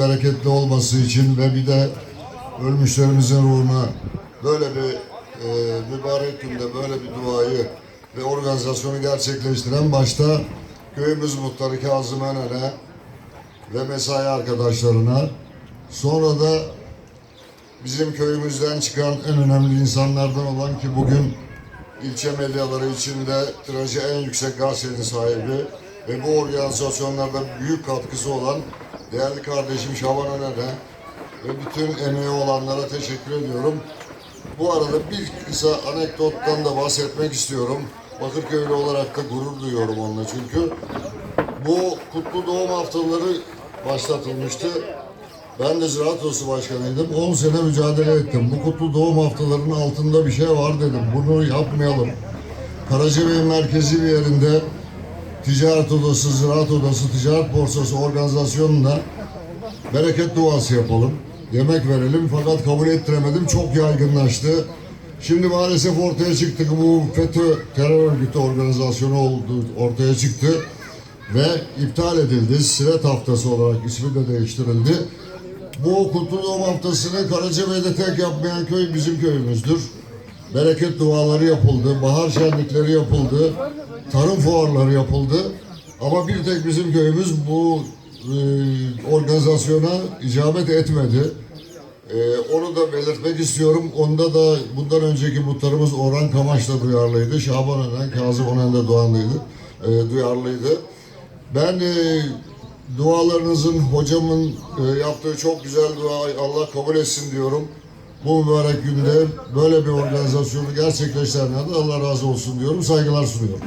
bereketli olması için ve bir de ölmüşlerimizin ruhuna böyle bir e, mübarek günde böyle bir duayı ve organizasyonu gerçekleştiren başta köyümüz muhtarı Kazım Önel'e ve mesai arkadaşlarına sonra da bizim köyümüzden çıkan en önemli insanlardan olan ki bugün ilçe medyaları içinde tirajı en yüksek gazetenin sahibi ve bu organizasyonlarda büyük katkısı olan değerli kardeşim Şaban Öner'e ve bütün emeği olanlara teşekkür ediyorum. Bu arada bir kısa anekdottan da bahsetmek istiyorum. Bakırköylü olarak da gurur duyuyorum onunla çünkü. Bu kutlu doğum haftaları başlatılmıştı. Ben de Ziraat Odası Başkanıydım. 10 sene mücadele ettim. Bu kutlu doğum haftalarının altında bir şey var dedim. Bunu yapmayalım. Karacabey merkezi bir yerinde Ticaret Odası, Ziraat Odası, Ticaret Borsası organizasyonunda bereket duası yapalım. Yemek verelim fakat kabul ettiremedim. Çok yaygınlaştı. Şimdi maalesef ortaya çıktı ki bu FETÖ terör örgütü organizasyonu oldu, ortaya çıktı ve iptal edildi. Siret haftası olarak ismi de değiştirildi. Bu Kutlu Doğum Haftası'nı Karacabey'de tek yapmayan köy bizim köyümüzdür. Bereket duaları yapıldı, bahar şenlikleri yapıldı, tarım fuarları yapıldı. Ama bir tek bizim köyümüz bu e, organizasyona icabet etmedi. E, onu da belirtmek istiyorum. Onda da bundan önceki muhtarımız Orhan Kamaş da duyarlıydı. Şaban Önen, Kazım Önen de duanlıydı, e, duyarlıydı. Ben e, dualarınızın, hocamın e, yaptığı çok güzel dua Allah kabul etsin diyorum. Bu mübarek günde böyle bir organizasyonu gerçekleştirenlerden Allah razı olsun diyorum. Saygılar sunuyorum.